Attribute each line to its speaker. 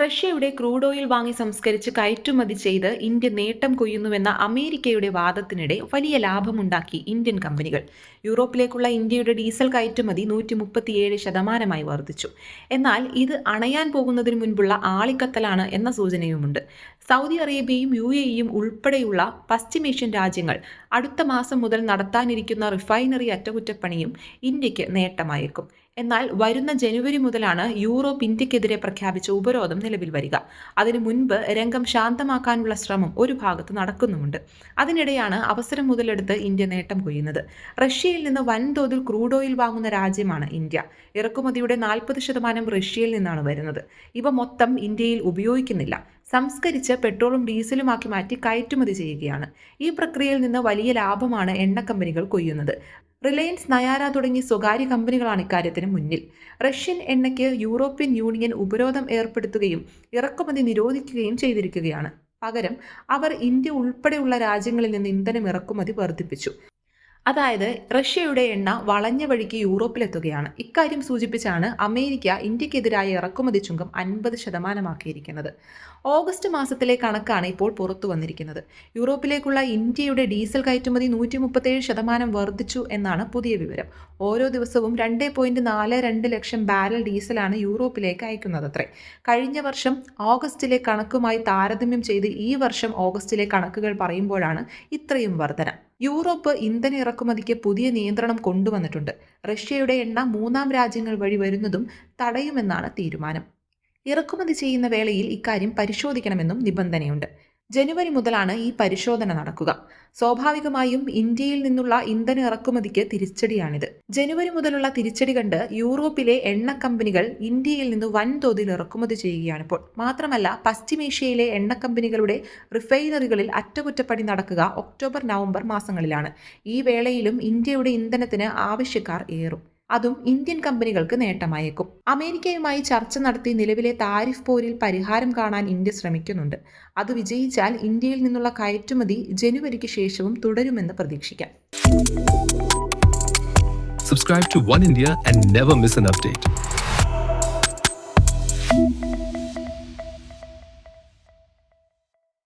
Speaker 1: റഷ്യയുടെ crude oil വാങ്ങി സംസ്കരിച്ച് കയറ്റുമതി ചെയ്ത് ഇന്ത്യ നേട്ടം കൊയ്യുന്നുവെന്ന അമേരിക്കയുടെ വാദത്തിനിടെ വലിയ ലാഭമുണ്ടാക്കി ഇന്ത്യൻ കമ്പനികൾ. യൂറോപ്പിലേക്കുള്ള ഇന്ത്യയുടെ ഡീസൽ കയറ്റുമതി നൂറ്റി മുപ്പത്തിയേഴ് ശതമാനമായി വർദ്ധിച്ചു. എന്നാൽ ഇത് അണയാൻ പോകുന്നതിന് മുൻപുള്ള ആളിക്കത്തലാണ് എന്ന സൂചനയുമുണ്ട്. സൗദി അറേബ്യയും യു എ ഇയും ഉൾപ്പെടെയുള്ള പശ്ചിമേഷ്യൻ രാജ്യങ്ങൾ അടുത്ത മാസം മുതൽ നടത്താനിരിക്കുന്ന റിഫൈനറി അറ്റകുറ്റപ്പണിയും ഇന്ത്യയ്ക്ക് നേട്ടമായേക്കും. എന്നാൽ വരുന്ന ജനുവരി മുതലാണ് യൂറോപ്പ് ഇന്ത്യക്കെതിരെ പ്രഖ്യാപിച്ച ഉപരോധം നിലവിൽ വരിക. അതിനു മുൻപ് രംഗം ശാന്തമാക്കാനുള്ള ശ്രമം ഒരു ഭാഗത്ത് നടക്കുന്നുമുണ്ട്. അതിനിടെയാണ് അവസരം മുതലെടുത്ത് ഇന്ത്യ നേട്ടം കൊയ്യുന്നത്. റഷ്യയിൽ നിന്ന് വൻതോതിൽ ക്രൂഡ് ഓയിൽ വാങ്ങുന്ന രാജ്യമാണ് ഇന്ത്യ. ഇറക്കുമതിയുടെ നാൽപ്പത് ശതമാനം റഷ്യയിൽ നിന്നാണ് വരുന്നത്. ഇവ മൊത്തം ഇന്ത്യയിൽ ഉപയോഗിക്കുന്നില്ല. സംസ്കരിച്ച് പെട്രോളും ഡീസലുമാക്കി മാറ്റി കയറ്റുമതി ചെയ്യുകയാണ്. ഈ പ്രക്രിയയിൽ നിന്ന് വലിയ ലാഭമാണ് എണ്ണ കമ്പനികൾ കൊയ്യുന്നത്. റിലയൻസ് നയാര തുടങ്ങിയ സ്വകാര്യ കമ്പനികളാണ് ഇക്കാര്യത്തിന് മുന്നിൽ. റഷ്യൻ എണ്ണയ്ക്ക് യൂറോപ്യൻ യൂണിയൻ ഉപരോധം ഏർപ്പെടുത്തുകയും ഇറക്കുമതി നിരോധിക്കുകയും ചെയ്തിരിക്കുകയാണ്. പകരം അവർ ഇന്ത്യ ഉൾപ്പെടെയുള്ള രാജ്യങ്ങളിൽ നിന്ന് ഇന്ധനം ഇറക്കുമതി വർദ്ധിപ്പിച്ചു. അതായത് റഷ്യയുടെ എണ്ണ വളഞ്ഞ വഴിക്ക് യൂറോപ്പിലെത്തുകയാണ്. ഇക്കാര്യം സൂചിപ്പിച്ചാണ് അമേരിക്ക ഇന്ത്യക്കെതിരായ ഇറക്കുമതി ചുങ്കം അൻപത് ശതമാനമാക്കിയിരിക്കുന്നത്. ഓഗസ്റ്റ് മാസത്തിലെ കണക്കാണ് ഇപ്പോൾ പുറത്തു വന്നിരിക്കുന്നത്. യൂറോപ്പിലേക്കുള്ള ഇന്ത്യയുടെ ഡീസൽ കയറ്റുമതി നൂറ്റി മുപ്പത്തേഴ് ശതമാനം വർദ്ധിച്ചു എന്നാണ് പുതിയ വിവരം. ഓരോ ദിവസവും രണ്ട് പോയിന്റ് നാല് രണ്ട് ലക്ഷം ബാരൽ ഡീസലാണ് യൂറോപ്പിലേക്ക് അയക്കുന്നത് അത്രേ കഴിഞ്ഞ വർഷം ഓഗസ്റ്റിലെ കണക്കുമായി താരതമ്യം ചെയ്ത് ഈ വർഷം ഓഗസ്റ്റിലെ കണക്കുകൾ പറയുമ്പോഴാണ് ഇത്രയും വർധന. യൂറോപ്പ് ഇന്ധന ഇറക്കുമതിക്ക് പുതിയ നിയന്ത്രണം കൊണ്ടുവന്നിട്ടുണ്ട്. റഷ്യയുടെ എണ്ണ മൂന്നാം രാജ്യങ്ങൾ വഴി വരുന്നതും തടയുമെന്നാണ് തീരുമാനം. ഇറക്കുമതി ചെയ്യുന്ന വേളയിൽ ഇക്കാര്യം പരിശോധിക്കണമെന്നും നിബന്ധനയുണ്ട്. ജനുവരി മുതലാണ് ഈ പരിശോധന നടക്കുക. സ്വാഭാവികമായും ഇന്ത്യയിൽ നിന്നുള്ള ഇന്ധന ഇറക്കുമതിക്ക് തിരിച്ചടിയാണിത്. ജനുവരി മുതലുള്ള തിരിച്ചടി കണ്ട് യൂറോപ്പിലെ എണ്ണ കമ്പനികൾ ഇന്ത്യയിൽ നിന്ന് വൻതോതിൽ ഇറക്കുമതി ചെയ്യുകയാണ് ഇപ്പോൾ മാത്രമല്ല പശ്ചിമേഷ്യയിലെ എണ്ണ കമ്പനികളുടെ റിഫൈനറികളിൽ അറ്റകുറ്റപ്പണി നടക്കുക ഒക്ടോബർ നവംബർ മാസങ്ങളിലാണ്. ഈ വേളയിലും ഇന്ത്യയുടെ ഇന്ധനത്തിന് ആവശ്യക്കാർ ഏറും. അതും ഇന്ത്യൻ കമ്പനികൾക്ക് നേട്ടമായേക്കും. അമേരിക്കയുമായി ചർച്ച നടത്തി നിലവിലെ താരിഫ് പോരിൽ പരിഹാരം കാണാൻ ഇന്ത്യ ശ്രമിക്കുന്നുണ്ട്. അത് വിജയിച്ചാൽ ഇന്ത്യയിൽ നിന്നുള്ള കയറ്റുമതി ജനുവരിക്ക് ശേഷവും തുടരുമെന്ന് പ്രതീക്ഷിക്കാം.
Speaker 2: Subscribe to One India and never miss an update.